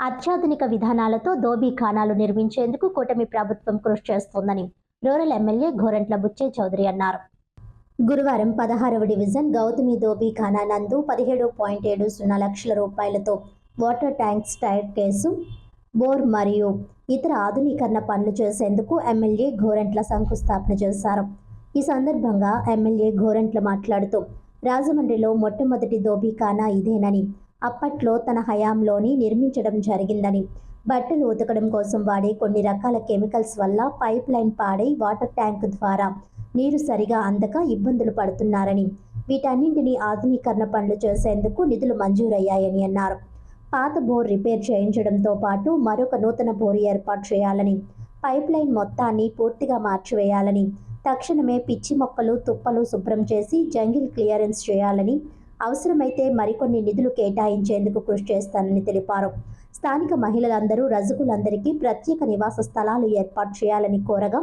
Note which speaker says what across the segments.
Speaker 1: అత్యాధునిక విధానాలతో దోబీఖానాలు నిర్మించేందుకు కూటమి ప్రభుత్వం కృషి చేస్తోందని రూరల్ ఎమ్మెల్యే గోరంట్ల బుచ్చే చౌదరి అన్నారు. గురువారం పదహారవ డివిజన్ గౌతమి దోబీఖానా నందు పదిహేడు పాయింట్ ఏడు సున్నా లక్షల రూపాయలతో water tanks tyre case bore మరియు ఇతర ఆధునీకరణ పనులు చేసేందుకు ఎమ్మెల్యే గోరంట్ల శంకుస్థాపన చేశారు. ఈ సందర్భంగా ఎమ్మెల్యే గోరంట్ల మాట్లాడుతూ రాజమండ్రిలో మొట్టమొదటి దోబీఖానా ఇదేనని అప్పట్లో తన హయాంలోని నిర్మించడం జరిగిందని. బట్టలు ఉతకడం కోసం వాడే కొన్ని రకాల కెమికల్స్ వల్ల పైప్ లైన్ పాడై వాటర్ ట్యాంక్ ద్వారా నీరు సరిగా అందక ఇబ్బందులు పడుతున్నారని వీటన్నింటినీ ఆధునీకరణ పనులు చేసేందుకు నిధులు మంజూరయ్యాయని అన్నారు. పాత బోర్ రిపేర్ చేయించడంతో పాటు మరొక నూతన బోర్ ఏర్పాటు చేయాలని పైప్ లైన్ మొత్తాన్ని పూర్తిగా మార్చివేయాలని తక్షణమే పిచ్చి మొక్కలు తుప్పలు శుభ్రం చేసి జంగిల్ క్లియరెన్స్ చేయాలని అవసరమైతే మరికొన్ని నిధులు కేటాయించేందుకు కృషి చేస్తానని తెలిపారు. స్థానిక మహిళలందరూ రజకులందరికీ ప్రత్యేక నివాస స్థలాలు ఏర్పాటు చేయాలని కోరగా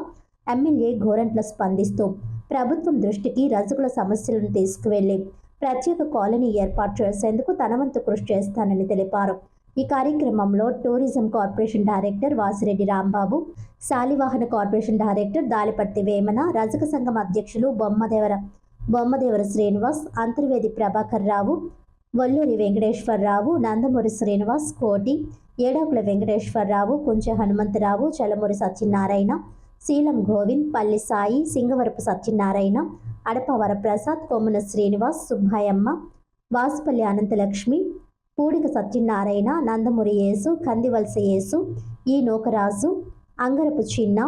Speaker 1: ఎమ్మెల్యే గోరంట్ల స్పందిస్తూ ప్రభుత్వం దృష్టికి రజకుల సమస్యలను తీసుకువెళ్ళి ప్రత్యేక కాలనీ ఏర్పాటు చేసేందుకు తన వంతు కృషి చేస్తానని తెలిపారు. ఈ కార్యక్రమంలో tourism corporation director Vasireddy Rambabu Shalivahana corporation director Daliparthi Vemana రజక సంఘం అధ్యక్షులు బొమ్మదేవర బొమ్మదేవర శ్రీనివాస్ అంతర్వేది ప్రభాకర్ రావు వల్లూరి వెంకటేశ్వరరావు నందమూరి శ్రీనివాస్ కోటి ఏడాకుల వెంకటేశ్వరరావు కుంచె హనుమంతరావు చలమూరి సత్యనారాయణ శీలం గోవింద్ పల్లి సాయి సింగవరపు సత్యనారాయణ అడప వరప్రసాద్ కొమ్మన శ్రీనివాస్ సుబ్బాయమ్మ వాసుపల్లి అనంతలక్ష్మి పూడిక సత్యనారాయణ నందమూరి యేసు కందివలస యేసు ఈ నూకరాజు అంగరపు చిన్న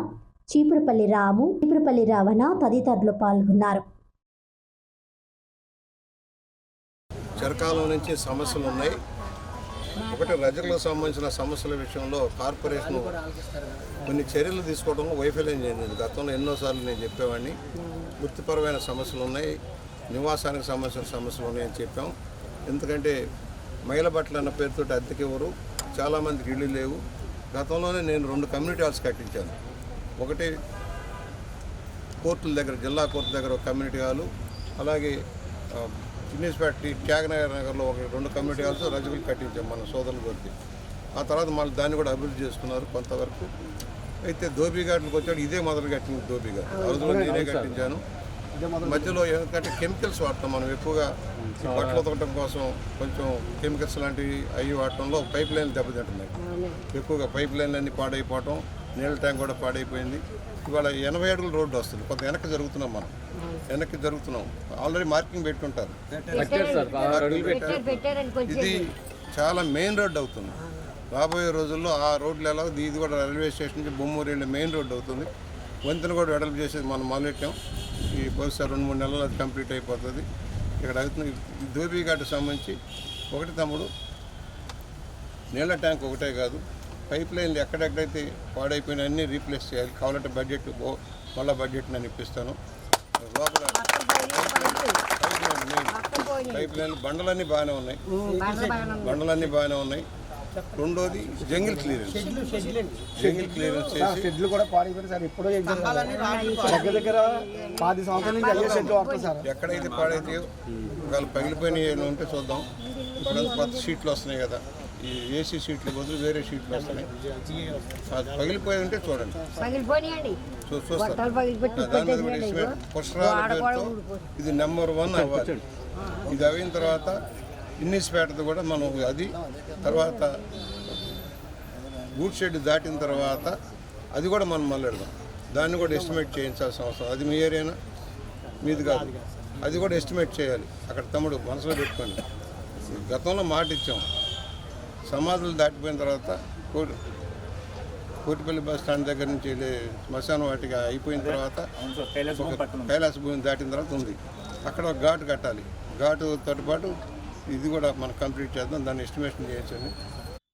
Speaker 1: చీపురుపల్లి రాము చీపురుపల్లి రవణ తదితరులు పాల్గొన్నారు.
Speaker 2: కాలం నుంచి సమస్యలు ఉన్నాయి. ఒకటి రజకులకు సంబంధించిన సమస్యల విషయంలో కార్పొరేషన్ కొన్ని చర్యలు తీసుకోవడంలో వైఫల్యం చెందింది. గతంలో ఎన్నోసార్లు నేను చెప్పేవాడిని. వృత్తిపరమైన సమస్యలు ఉన్నాయి. నివాసానికి సంబంధించిన సమస్యలు ఉన్నాయని చెప్పాం. ఎందుకంటే మహిళ బట్టలు అన్న పేరుతో అద్దెకి ఇవ్వరు చాలామందికి ఇళ్ళు లేవు. గతంలోనే నేను రెండు కమ్యూనిటీ హాల్స్ కట్టించాను. ఒకటి కోర్టుల దగ్గర జిల్లా కోర్టు దగ్గర ఒక కమ్యూనిటీ హాలు అలాగే ఆ, చిన్నీస్పేట త్యాగనగర్ నగర్లో ఒక రెండు కమ్యూనిటీ హాల్స్ రజకులు కట్టించాం మన సోదరులు కొద్ది ఆ తర్వాత మళ్ళీ దాన్ని కూడా అభివృద్ధి చేసుకున్నారు కొంతవరకు. అయితే ధోబీఘాట్లకు వచ్చాడు ఇదే మొదలు కట్టింది ధోబీఘాట్ రోజులో నేనే కట్టించాను. మధ్యలో ఎందుకంటే కెమికల్స్ వాడతాం మనం ఎక్కువగా. బట్టలు ఉతకడం కోసం కొంచెం కెమికల్స్ లాంటివి అవి వాడటంలో పైప్ లైన్లు దెబ్బతింటున్నాయి. ఎక్కువగా పైప్ లైన్లు అన్నీ పాడైపోవటం నీళ్ళ ట్యాంక్ కూడా పాడైపోయింది. ఇవాళ ఎనభై అడుగుల రోడ్డు వస్తుంది. కొంత వెనక్కి జరుగుతున్నాం మనం. వెనక్కి జరుగుతున్నాం. Already marking పెట్టుంటారు. ఇది చాలా మెయిన్ రోడ్ అవుతుంది. రాబోయే రోజుల్లో ఆ రోడ్లు ఎలా ఉంది, ఇది కూడా రైల్వే స్టేషన్ నుంచి బొమ్మూరు వెళ్ళే మెయిన్ రోడ్ అవుతుంది. వంతెన కూడా వెడల్పు చేసేది మనం మొదలెట్టాం ఈ బహుశా రెండు మూడు నెలలు అది కంప్లీట్ అయిపోతుంది. ఇక్కడ అవుతుంది. ధోబీ ఘాట్ సంబంధించి ఒకటి తమ్ముడు నీళ్ళ ట్యాంక్ ఒకటే కాదు. పైప్ లైన్లు ఎక్కడెక్కడైతే పాడైపోయినా అన్నీ రీప్లేస్ చేయాలి. కావాలంటే బడ్జెట్ మళ్ళీ బడ్జెట్ నేను ఇప్పిస్తాను. లోపల పైప్ లైన్ బండలన్నీ బాగానే ఉన్నాయి. బండలన్నీ బాగానే ఉన్నాయి. రెండోది జంగిల్ క్లియరెన్స్. జంగిల్ క్లియరెన్స్ చేసి
Speaker 3: షెడ్లు కూడా పాడైపోయింది సార్. ఎప్పుడో ఎగ్జామ్ దగ్గర దగ్గర పది సంవత్సరాల నుంచి అయ్యే షెడ్లు వాడతాం సార్.
Speaker 2: ఎక్కడైతే పాడైతే ఒకవేళ పగిలిపోయినవి ఏమైనా ఉంటే చూద్దాం. ఇప్పుడు కొత్త షీట్లు వస్తున్నాయి కదా. ఈ ఏసీ షీట్లు బదులు వేరే షీట్లు వస్తున్నాయి అది పగిలిపోయి ఉంటే చూడండి.
Speaker 4: పగిలిపోయినాయండి.
Speaker 2: చూ- చూస్తారు
Speaker 4: బట్టలు పగిలిపెట్టి
Speaker 2: దాని మీద కూడా ఎస్టిమేట్ పుష్కరాల పేరుతో ఇది నెంబర్ వన్ అవ్వాలి. ఇది అయిన తర్వాత ఇన్నిస్పేటది కూడా మనం అది తర్వాత గూడ్ షెడ్ దాటిన తర్వాత అది కూడా మనం మళ్ళెడదాం దాన్ని కూడా ఎస్టిమేట్ చేయించాల్సిన అవసరం అది మీ ఏరియానా? మీది కాదు. అది కూడా ఎస్టిమేట్ చేయాలి. అక్కడ తమ్ముడు మనసులో పెట్టుకోండి. గతంలో మాట ఇచ్చాం. సమాధులు దాటిపోయిన తర్వాత కోటి కోటిపల్లి బస్ స్టాండ్ దగ్గర నుంచి వెళ్ళే శ్మశానం వాటికి అయిపోయిన తర్వాత కైలాస భూమిని దాటిన తర్వాత ఉంది. అక్కడ ఒక ఘాటు కట్టాలి. ఘాటుతో పాటు ఇది కూడా మనం కంప్లీట్ చేద్దాం. దాన్ని ఎస్టిమేషన్ చేయించండి